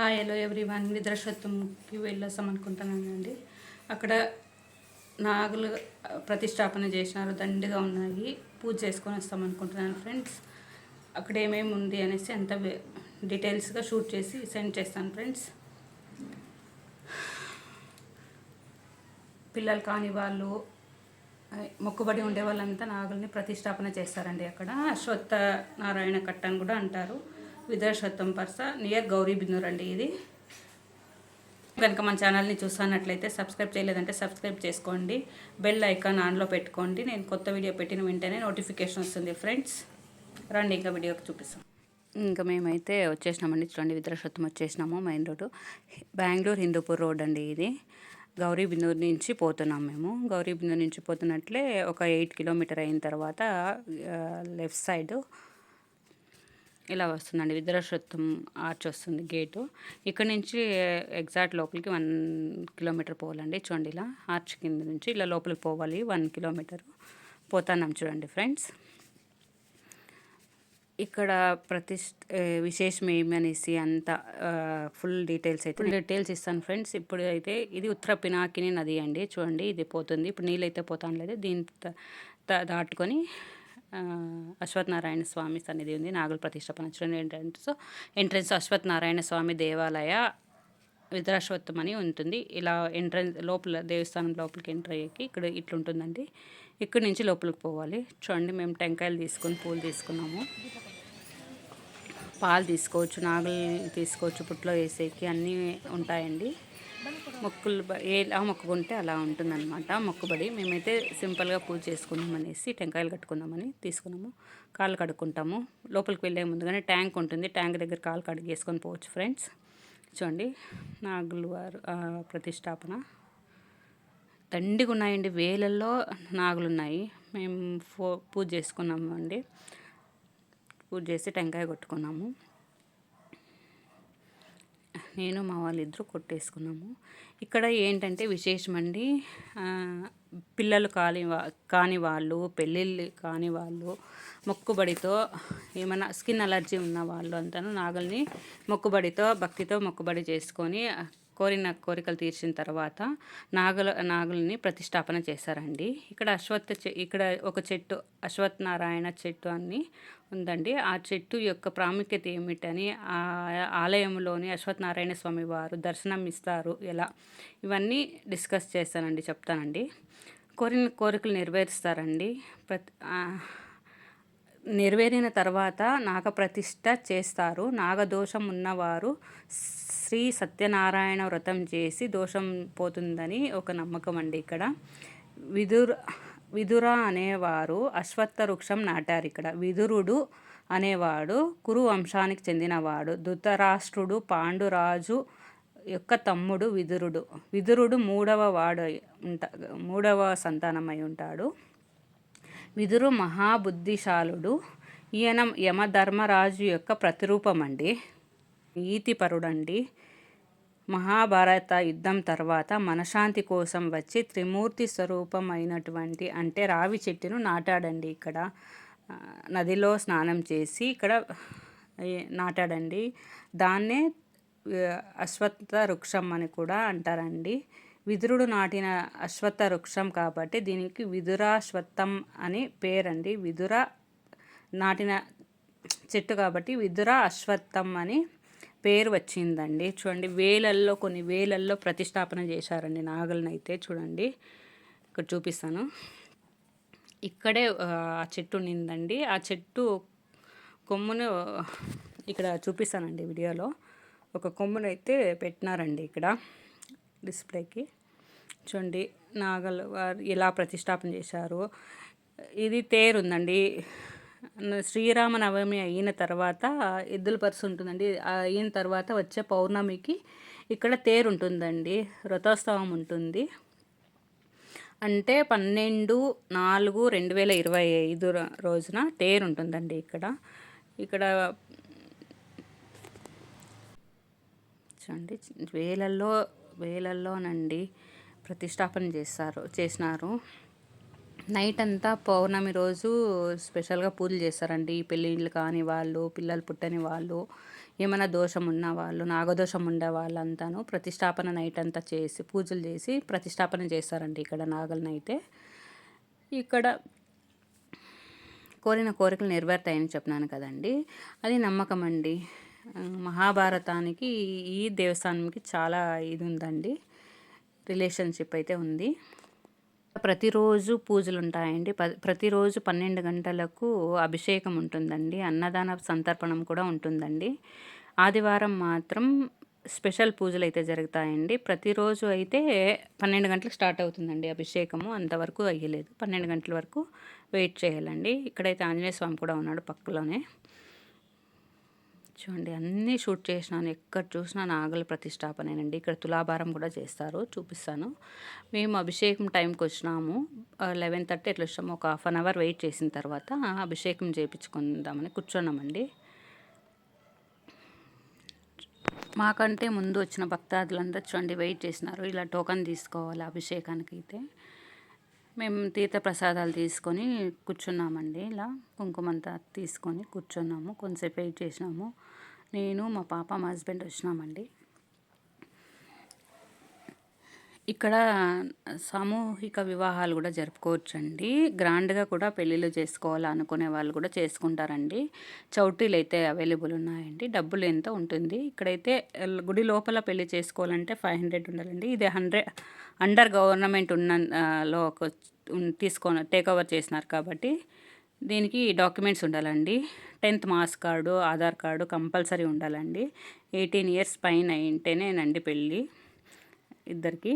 Hi hello everyone నిద్రశత్వంకి వెళ్ళొస్తాం అనుకుంటున్నానండి అక్కడ నాగులు ప్రతిష్టాపన చేసినారు దండిగా ఉన్నాయి. పూజ చేసుకొని వస్తాం అనుకుంటున్నాను ఫ్రెండ్స్. అక్కడ ఏమేమి ఉంది అనేసి అంత డీటెయిల్స్గా షూట్ చేసి సెండ్ చేస్తాను ఫ్రెండ్స్. పిల్లలు కాని వాళ్ళు మొక్కుబడి ఉండే వాళ్ళంతా నాగుల్ని ప్రతిష్టాపన చేస్తారండి అక్కడ. అశ్వత్థ నారాయణ కట్ట అని కూడా అంటారు. విద్యాశ్వత్వం పర్స నియర్ గౌరీబిందూర్ అండి ఇది. కనుక మన ఛానల్ని చూస్తున్నట్లయితే సబ్స్క్రైబ్ చేయలేదంటే సబ్స్క్రైబ్ చేసుకోండి. బెల్ ఐకాన్ ఆన్లో పెట్టుకోండి. నేను కొత్త వీడియో పెట్టిన వెంటనే నోటిఫికేషన్ వస్తుంది ఫ్రెండ్స్. రండి ఇంకా వీడియోకి చూపిస్తాం. ఇంకా మేమైతే వచ్చేసినామండి. చూడండి విద్రాశ్వత్థం వచ్చేసినాము main road. Bengaluru Hindupur road అండి ఇది. గౌరీ బిందూరు నుంచి పోతున్నాం మేము. గౌరీ బిందూరు నుంచి పోతున్నట్లే ఒక ఎయిట్ కిలోమీటర్ అయిన తర్వాత లెఫ్ట్ సైడ్ ఇలా వస్తుందండి. విద్రాశ్వత్వం ఆర్చ్ వస్తుంది గేటు. ఇక్కడ నుంచి ఎగ్జాక్ట్ లోపలికి వన్ కిలోమీటర్ పోవాలండి చూడండి ఇలా. ఆర్చ్ కింద నుంచి ఇలా లోపలికి పోవాలి వన్ కిలోమీటర్. పోతాన్నాం చూడండి ఫ్రెండ్స్. ఇక్కడ ప్రతిష్ ఏ, విశేషం ఏమనేసి అంత ఫుల్ డీటెయిల్స్ అయితే డీటెయిల్స్ ఇస్తాను ఫ్రెండ్స్. ఇప్పుడు అయితే ఇది ఉత్తర పినాకిని నది అండి చూడండి. ఇది పోతుంది. ఇప్పుడు నీళ్ళు అయితే పోతాను లేదు దీని దాటుకొని అశ్వత్థనారాయణ స్వామి సన్నిధి ఉంది నాగుల ప్రతిష్టపన చూడండి సో ఎంట్రన్స్ అశ్వత్థనారాయణ స్వామి దేవాలయ విద్రాశ్వత్థం అని ఉంటుంది. ఇలా ఎంట్రన్స్ లోపల దేవస్థానం లోపలికి ఎంటర్ అయ్యేకి ఇక్కడ ఇట్లుంటుందండి. ఇక్కడి నుంచి లోపలికి పోవాలి. చూడండి మేము టెంకాయలు తీసుకొని పూలు తీసుకున్నాము. పాలు తీసుకోవచ్చు నాగులు తీసుకోవచ్చు పుట్లో వేసేకి అన్నీ ఉంటాయండి. మొక్కులు ఎలా మొక్కుకుంటే అలా ఉంటుందన్నమాట. మొక్కుబడి మేమైతే సింపుల్గా పూజ చేసుకుందాం అనేసి టెంకాయలు కట్టుకుందామని తీసుకున్నాము. కాళ్ళు కడుక్కుంటాము. లోపలికి వెళ్ళే ముందుగానే ట్యాంక్ ఉంటుంది. ట్యాంక్ దగ్గర కాళ్ళు కడిగేసుకొని పోవచ్చు ఫ్రెండ్స్. చూడండి నాగులు వారు ప్రతిష్టాపన. దండిగా ఉన్నాయండి వేలల్లో నాగులు ఉన్నాయి మేము ఫో పూజ చేసుకున్నాము అండి. పూజ చేసి టెంకాయ కొట్టుకున్నాము. నేను మా వాళ్ళిద్దరూ కొట్టేసుకున్నాము. ఇక్కడ ఏంటంటే విశేషమండి పిల్లలు కాని వా కాని వాళ్ళు పెళ్ళిళ్ళు కాని వాళ్ళు మొక్కుబడితో ఏమైనా స్కిన్ అలర్జీ ఉన్న వాళ్ళు అంతాను నాగల్ని మొక్కుబడితో భక్తితో మొక్కుబడి చేసుకొని కోరిన కోరికలు తీర్చిన తర్వాత నాగుల నాగుల్ని ప్రతిష్టాపన చేశారండి. ఇక్కడ అశ్వత్థ చె ఇక్కడ ఒక చెట్టు అశ్వత్ నారాయణ చెట్టు అని ఉందండి. ఆ చెట్టు యొక్క ప్రాముఖ్యత ఏమిటని ఆ ఆలయంలోని అశ్వత్థనారాయణ స్వామి వారు దర్శనం ఇస్తారు. ఎలా? ఇవన్నీ డిస్కస్ చేస్తానండి చెప్తానండి. కోరిన కోరికలు నెరవేరుస్తారండి. ప్రతి నెరవేరిన తర్వాత నాగప్రతిష్ఠ చేస్తారు. నాగదోషం ఉన్నవారు శ్రీ సత్యనారాయణ వ్రతం చేసి దోషం పోతుందని ఒక నమ్మకం అండి ఇక్కడ. విదుర విదుర అనేవారు అశ్వత్థ వృక్షం నాటారు ఇక్కడ. విదురుడు అనేవాడు కురు వంశానికి చెందినవాడు. ధృతరాష్ట్రుడు పాండురాజు యొక్క తమ్ముడు విదురుడు. విదురుడు మూడవ వాడు ఉంటా మూడవ సంతానమై ఉంటాడు. విదురు మహాబుద్ధిశాలుడు. ఈయన యమధర్మరాజు యొక్క ప్రతిరూపమండి. నీతిపరుడండి. మహాభారత యుద్ధం తర్వాత మనశాంతి కోసం వచ్చి త్రిమూర్తి స్వరూపమైనటువంటి అంటే రావి చెట్టును నాటాడండి ఇక్కడ. నదిలో స్నానం చేసి ఇక్కడ నాటాడండి. దాన్నే అశ్వత్థ వృక్షం అని కూడా అంటారండి. విదురుడు నాటిన అశ్వత్థ వృక్షం కాబట్టి దీనికి విదురాశ్వత్థం అని పేరండి. విదుర నాటిన చెట్టు కాబట్టి విదుర అశ్వత్థం అని పేరు వచ్చిందండి. చూడండి వేలల్లో కొన్ని వేలల్లో ప్రతిష్టాపన చేశారండి నాగల్ని చూడండి ఇక్కడ చూపిస్తాను. ఇక్కడే ఆ, చెట్టు నిందండి ఆ చెట్టు కొమ్మును ఇక్కడ చూపిస్తానండి వీడియోలో. ఒక కొమ్మునైతే పెట్టినారండి ఇక్కడ. డిస్ప్లేకి. చూడండి నాగల్ వారు ఎలా ప్రతిష్టాపన చేశారు. ఇది తేరు ఉందండి. శ్రీరామ నవమి అయిన తర్వాత ఎద్దుల పరుసు ఉంటుందండి. అయిన తర్వాత వచ్చే పౌర్ణమికి ఇక్కడ తేరు ఉంటుందండి. రథోత్సవం ఉంటుంది. అంటే పన్నెండు నాలుగు రెండు వేల ఇరవై ఐదు రోజున తేరు ఉంటుందండి ఇక్కడ. ఇక్కడ చూడండి వేలల్లో వేలల్లోనండి ప్రతిష్టాపన చేస్తారు చేసినారు. నైట్ అంతా పౌర్ణమి రోజు స్పెషల్గా పూజలు చేస్తారండి. పెళ్ళిళ్ళు కాని వాళ్ళు పిల్లలు పుట్టని వాళ్ళు ఏమైనా దోషం ఉన్న వాళ్ళు నాగదోషం ఉండే వాళ్ళంతాను ప్రతిష్టాపన నైట్ అంతా చేసి పూజలు చేసి ప్రతిష్టాపన చేస్తారండి ఇక్కడ నాగలనైతే ఇక్కడ కోరిన కోరికలు నెరవేరుతాయని చెప్పినాను కదండి. అది నమ్మకం అండి. మహాభారతానికి ఈ దేవస్థానంకి చాలా ఇది ఉందండి రిలేషన్షిప్ అయితే ఉంది. ప్రతిరోజు పూజలు ఉంటాయండి ప ప్రతిరోజు పన్నెండు గంటలకు అభిషేకం ఉంటుందండి. అన్నదాన సంతర్పణం కూడా ఉంటుందండి. ఆదివారం మాత్రం స్పెషల్ పూజలు అయితే జరుగుతాయండి. ప్రతిరోజు అయితే పన్నెండు గంటలకు స్టార్ట్ అవుతుందండి అభిషేకము. అంతవరకు అయ్యలేదు. పన్నెండు గంటల వరకు వెయిట్ చేయాలండి. ఇక్కడైతే ఆంజనేయ స్వామి కూడా ఉన్నాడు పక్కలోనే. చూడండి అన్నీ షూట్ చేసినాను. ఎక్కడ చూసినా నాగల ప్రతిష్టాపనేనండి. ఇక్కడ తులాభారం కూడా చేస్తారు చూపిస్తాను. మేము అభిషేకం టైంకి వచ్చినాము. లెవెన్ థర్టీ ఎట్లా వచ్చాము. ఒక హాఫ్ అన్ అవర్ వెయిట్ చేసిన తర్వాత అభిషేకం చేయించుకుందామని కూర్చున్నామండి. మాకంటే ముందు వచ్చిన భక్తాదులందరూ చూడండి వెయిట్ చేసినారు. ఇలా టోకన్ తీసుకోవాలి అభిషేకానికి అయితే మేము తీర్థ ప్రసాదాలు తీసుకొని కూర్చున్నామండి ఇలా. కుంకుమంతా తీసుకొని కూర్చున్నాము. కొంతసేపు వెయిట్ చేసినాము. నేను మా పాప మా హస్బెండ్ వచ్చినామండి. ఇక్కడ సామూహిక వివాహాలు కూడా జరుపుకోవచ్చండి. గ్రాండ్గా కూడా పెళ్ళిళ్ళు చేసుకోవాలనుకునే వాళ్ళు కూడా చేసుకుంటారండి. చౌటీలు అయితే అవైలబుల్ ఉన్నాయండి. డబ్బులు ఎంత ఉంటుంది? ఇక్కడైతే గుడి లోపల పెళ్ళి చేసుకోవాలంటే ఫైవ్ హండ్రెడ్ ఉండాలండి. ఇది హండ్రెడ్ అండర్ గవర్నమెంట్ ఉన్న లో తీసుకొని టేక్ ఓవర్ చేసినారు కాబట్టి దీనికి డాక్యుమెంట్స్ ఉండాలండి. Tenth marks card Aadhaar card compulsory ఉండాలండి. ఎయిటీన్ ఇయర్స్ పైన అయింటేనేనండి పెళ్ళి. ఇద్దరికి.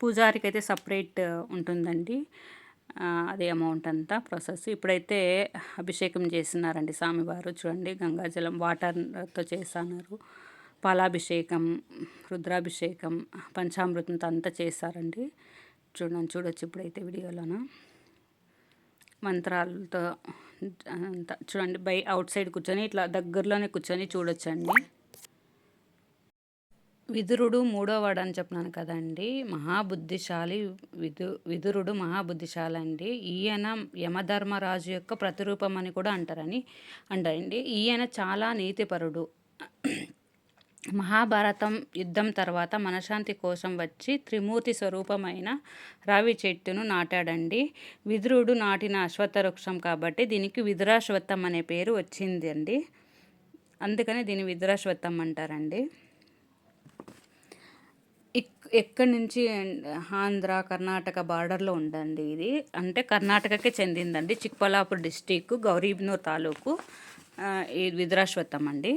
పూజారికి అయితే సపరేట్ ఉంటుందండి. అదే అమౌంట్ అంతా ప్రాసెస్ ఇప్పుడైతే అభిషేకం చేస్తున్నారండి స్వామివారు. చూడండి గంగాజలం వాటర్తో చేస్తున్నారు. పాలాభిషేకం రుద్రాభిషేకం పంచామృతంతో అంతా చేశారండి చూడండి చూడొచ్చు ఇప్పుడైతే వీడియోలోన. మంత్రాలతో అంతా. చూడండి బై అవుట్ సైడ్ కూర్చొని ఇట్లా దగ్గరలోనే కూర్చొని చూడొచ్చండి. విదురుడు మూడోవాడు అని చెప్పినాను కదండి. మహాబుద్ధిశాలి విదు విదురుడు మహాబుద్ధిశాలి అండి ఈయన యమధర్మరాజు యొక్క ప్రతిరూపం అని కూడా అంటారని అంటారండి. ఈయన చాలా నీతిపరుడు. మహాభారతం యుద్ధం తర్వాత మనశాంతి కోసం వచ్చి త్రిమూర్తి స్వరూపమైన రావి చెట్టును నాటాడండి. విదురుడు నాటిన అశ్వత్థ వృక్షం కాబట్టి దీనికి విదురాశ్వత్థం అనే పేరు వచ్చింది అండి అందుకని దీన్ని విదురాశ్వత్థం అంటారండి. ఎక్కడి నుంచి ఆంధ్ర కర్ణాటక బార్డర్లో ఉందండి ఇది. అంటే కర్ణాటకకే చెందిందండి. చిక్బల్లాపూర్ డిస్టిక్ గౌరీబ్నూర్ తాలూకు ఈ విదురాశ్వత్థం అండి.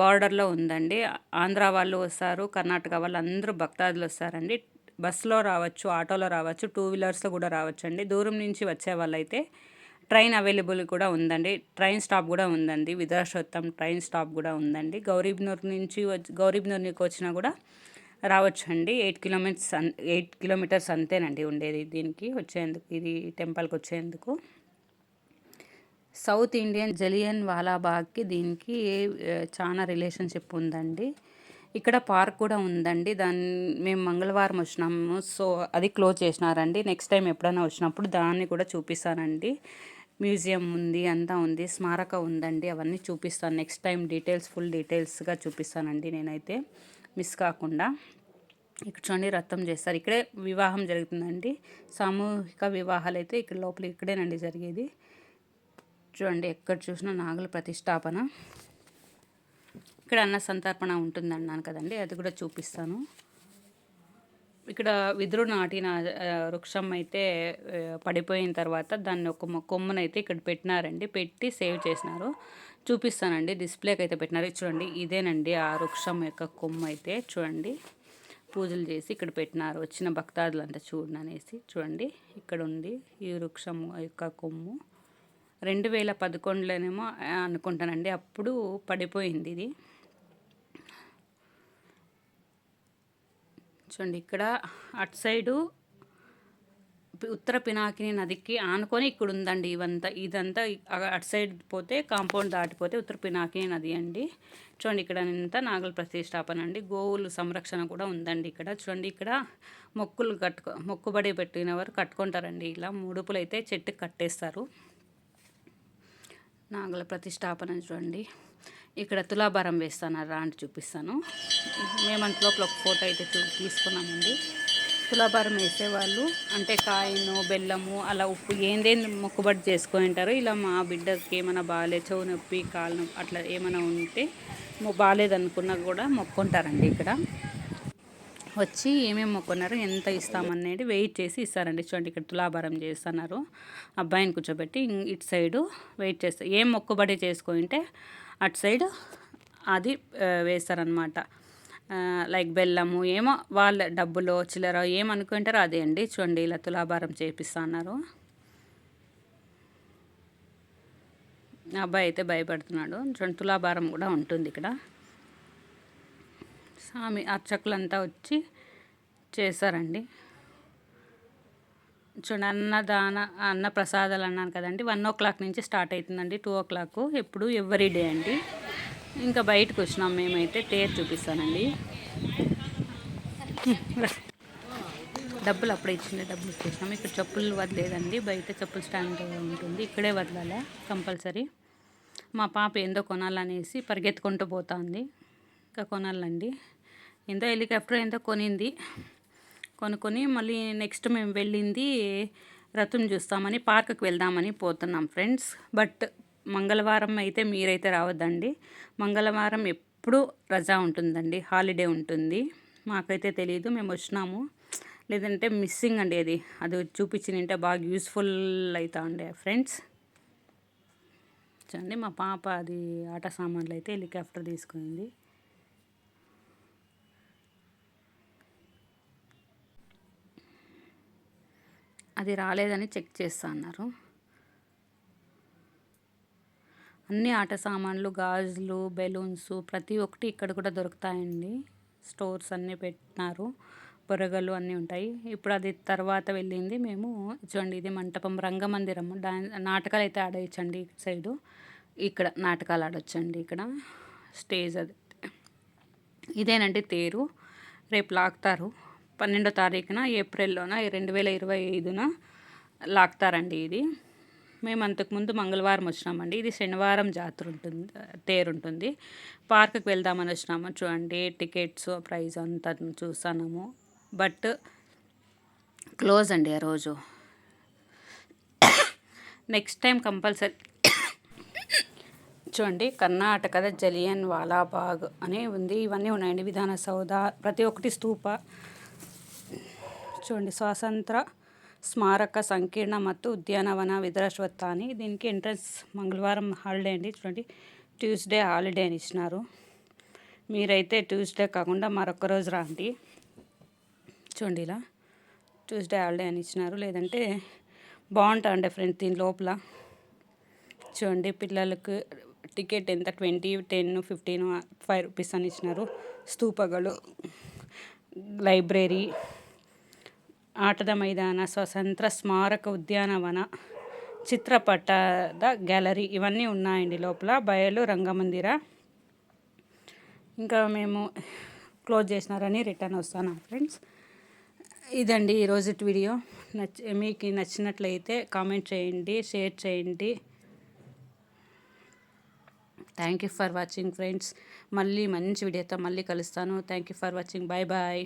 బార్డర్లో ఉందండి. ఆంధ్ర వాళ్ళు వస్తారు కర్ణాటక వాళ్ళు అందరూ భక్తాదులు వస్తారండి. బస్సులో రావచ్చు ఆటోలో రావచ్చు టూ వీలర్స్లో కూడా రావచ్చు అండి దూరం నుంచి వచ్చే వాళ్ళైతే ట్రైన్ అవైలబుల్ కూడా ఉందండి. ట్రైన్ స్టాప్ కూడా ఉందండి. విద్రాశ్వత్థం ట్రైన్ స్టాప్ కూడా ఉందండి. గౌరీబ్నూర్ నుంచి గౌరీబ్నూర్ నుంచి వచ్చినా కూడా రావచ్చు అండి ఎయిట్ కిలోమీటర్స్ ఎయిట్ కిలోమీటర్స్ అంతేనండి ఉండేది దీనికి వచ్చేందుకు ఇది టెంపుల్కి వచ్చేందుకు. సౌత్ ఇండియన్ జలియన్ వాలాబాగ్కి దీనికి చాలా రిలేషన్షిప్ ఉందండి. ఇక్కడ పార్క్ కూడా ఉందండి. దాన్ని మేము మంగళవారం వచ్చినాము. సో అది క్లోజ్ చేసినారండి. నెక్స్ట్ టైం ఎప్పుడైనా వచ్చినప్పుడు దాన్ని కూడా చూపిస్తానండి. మ్యూజియం ఉంది అంతా ఉంది స్మారక ఉందండి. అవన్నీ చూపిస్తాను. నెక్స్ట్ టైం డీటెయిల్స్ ఫుల్ డీటెయిల్స్గా చూపిస్తానండి నేనైతే. మిస్ కాకుండా ఇక్కడ చూడండి రథం చేస్తారు. ఇక్కడే వివాహం జరుగుతుందండి. సామూహిక వివాహాలు అయితే ఇక్కడ లోపల ఇక్కడేనండి జరిగేది. చూడండి ఎక్కడ చూసినా నాగుల ప్రతిష్టాపన. ఇక్కడ అన్న సంతర్పణ ఉంటుందన్నాను కదండి అది కూడా చూపిస్తాను. ఇక్కడ విదురు నాటిన వృక్షం అయితే పడిపోయిన తర్వాత దాన్ని ఒక కొమ్మనైతే ఇక్కడ పెట్టినారండి. పెట్టి సేవ్ చేసినారు. చూపిస్తానండి. డిస్ప్లేకి అయితే పెట్టినారు చూడండి ఇదేనండి ఆ వృక్షం యొక్క కొమ్మ అయితే చూడండి. పూజలు చేసి ఇక్కడ పెట్టినారు. వచ్చిన భక్తాదులంతా చూడండి అనేసి చూడండి. ఇక్కడ ఉంది ఈ వృక్షం యొక్క కొమ్ము. రెండు వేల పదకొండులోనేమో అనుకుంటానండి. అప్పుడు పడిపోయింది ఇది. చూడండి ఇక్కడ అటు సైడు ఉత్తర పినాకిని నదికి ఆనుకొని ఇక్కడ ఉందండి ఇవంతా. ఇదంతా అటు సైడ్ పోతే కాంపౌండ్ దాటిపోతే ఉత్తర పినాకిని నది అండి. చూడండి ఇక్కడ అంతా నాగల ప్రతిష్టాపన అండి. గోవులు సంరక్షణ కూడా ఉందండి ఇక్కడ. చూడండి ఇక్కడ మొక్కులు కట్టుకో మొక్కుబడి పెట్టిన వారు కట్టుకుంటారండి ఇలా. ముడుపులు అయితే చెట్టుకి కట్టేస్తారు. నాగల ప్రతిష్టాపన చూడండి. ఇక్కడ తులాభారం వేస్తాను రా అంటే చూపిస్తాను. మేమంత లోపల ఒక ఫోటో అయితే తీసుకున్నామండి. తులాభారం వేసేవాళ్ళు. అంటే కాయను బెల్లము అలా ఉప్పు ఏందేంది మొక్కుబడి చేసుకొని ఇలా మా బిడ్డకి ఏమైనా బాగాలే చెవు నొప్పి కాలు నొప్పి అట్లా ఏమైనా ఉంటే బాగాలేదనుకున్నా కూడా మొక్కుంటారండి ఇక్కడ. వచ్చి ఏమేమి మొక్కున్నారు ఎంత ఇస్తామనేది వెయిట్ చేసి ఇస్తారండి. చూడండి ఇక్కడ తులాభారం చేస్తున్నారు. అబ్బాయిని కూర్చోబెట్టి ఇం- ఇటు సైడు వెయిట్ చేస్తారు ఏం మొక్కుబడి చేసుకుంటే అటు సైడ్ అది వేస్తారనమాట లైక్ బెల్లము ఏమో వాళ్ళ డబ్బులు చిల్లర ఏమనుకుంటారో అదే అండి. చూడండి ఇలా తులాభారం చేపిస్తా అన్నారు. అబ్బాయి అయితే భయపడుతున్నాడు. చూడండి తులాభారం కూడా ఉంటుంది ఇక్కడ. స్వామి అర్చకులంతా వచ్చి చేశారండి. చూడండి అన్నదాన అన్న ప్రసాదాలు అన్నాను కదండి. వన్ ఓ క్లాక్ నుంచి స్టార్ట్ అవుతుందండి టూ ఓ క్లాక్. ఎప్పుడు ఎవ్రీ డే అండి. ఇంకా బయటకు వచ్చినాం. మేమైతే తేరు చూపిస్తానండి. డబ్బులు అప్పుడే ఇచ్చిండే డబ్బులు ఇచ్చేసినాం. ఇక్కడ చెప్పులు వదిలేదండి. బయట చెప్పులు స్టాండ్ ఉంటుంది. ఇక్కడే వదలాలా కంపల్సరీ. మా పాప ఏందో కొనాలనేసి పరిగెత్తుకుంటూ పోతుంది. ఇంకా కొనాలండి. ఏందో హెలికాప్టర్ ఏందో కొనింది. కొనుక్కొని మళ్ళీ నెక్స్ట్ మేము వెళ్ళింది రథం చూస్తామని పార్క్కి వెళ్దామని పోతున్నాం ఫ్రెండ్స్. బట్ మంగళవారం అయితే మీరైతే రావద్దండి. మంగళవారం ఎప్పుడు రజా ఉంటుందండి. హాలిడే ఉంటుంది. మాకైతే తెలియదు మేము వచ్చినాము. లేదంటే మిస్సింగ్ అండి అది. అది చూపించినంటే బాగా యూస్ఫుల్ అవుతా ఉండే ఫ్రెండ్స్. చూడండి మా పాప అది ఆట సామాన్లు అయితే హెలికాప్టర్ తీసుకుంది. అది రాలేదని చెక్ చేస్తా అన్నారు. అన్ని ఆట సామాన్లు గాజులు బెలూన్స్ ప్రతి ఒక్కటి ఇక్కడ కూడా దొరుకుతాయండి. స్టోర్స్ అన్నీ పెట్టినారు. బొరగలు అన్నీ ఉంటాయి. ఇప్పుడు అది తర్వాత వెళ్ళింది మేము. చూడండి ఇది మంటపం రంగమందిరం. డాన్ నాటకాలు అయితే ఆడేయచ్చండి ఇటు సైడు. ఇక్కడ నాటకాలు ఆడొచ్చండి ఇక్కడ. స్టేజ్ అది. ఇదేనండి తేరు. రేపు లాగుతారు పన్నెండో తారీఖున ఏప్రిల్లోన రెండు వేల ఇరవై ఐదున లాగుతారండి ఇది. మేము అంతకుముందు మంగళవారం వచ్చినామండి. ఇది శనివారం జాతర ఉంటుంది తేరు ఉంటుంది. పార్క్కి వెళ్దామని వచ్చినాము. చూడండి టికెట్స్ ప్రైస్ అంతా చూసాము. బట్ క్లోజ్ అండి ఆ రోజు. నెక్స్ట్ టైం కంపల్సరీ చూడండి కర్ణాటకద జలియన్ వాలాబాగ్ అని ఉంది. ఇవన్నీ ఉన్నాయండి. విధాన సౌధ ప్రతి ఒక్కటి స్తూప. చూడండి స్వాతంత్ర స్మారక సంకీర్ణ మత్తు ఉద్యానవన ಉದ್ಯಾನವನ అని దీనికి ఎంట్రన్స్ మంగళవారం హాలిడే అండి. చూడండి ట్యూస్డే హాలిడే అని ఇచ్చినారు. మీరైతే ట్యూస్డే కాకుండా మరొక రోజు రాండి. చూడండి ఇలా ట్యూస్డే హాలిడే అని ఇచ్చినారు. లేదంటే బాగుంటుందండి ఫ్రెండ్ దీని లోపల. చూడండి పిల్లలకు టికెట్ ఎంత? Twenty ten fifteen five rupees అని ఇచ్చినారు. స్తూపగలు లైబ్రరీ ಆಟದ ಮೈದಾನ ಸ್ವತಂತ್ರ స్మారక ఉద్యానవన ಚಿತ್ರಪಟದ గ్యాలరీ ఇవన్నీ ఉన్నాయండి లోపల. బయలు రంగమందిర. ఇంకా మేము క్లోజ్ చేసినారని రిటర్న్ వస్తాను ఫ్రెండ్స్. ఇదండి ఈరోజు వీడియో. నచ్చ మీకు నచ్చినట్లయితే కామెంట్ చేయండి షేర్ చేయండి. Thank you for watching friends. మళ్ళీ మంచి వీడియోతో మళ్ళీ కలుస్తాను. Thank you for watching. Bye bye.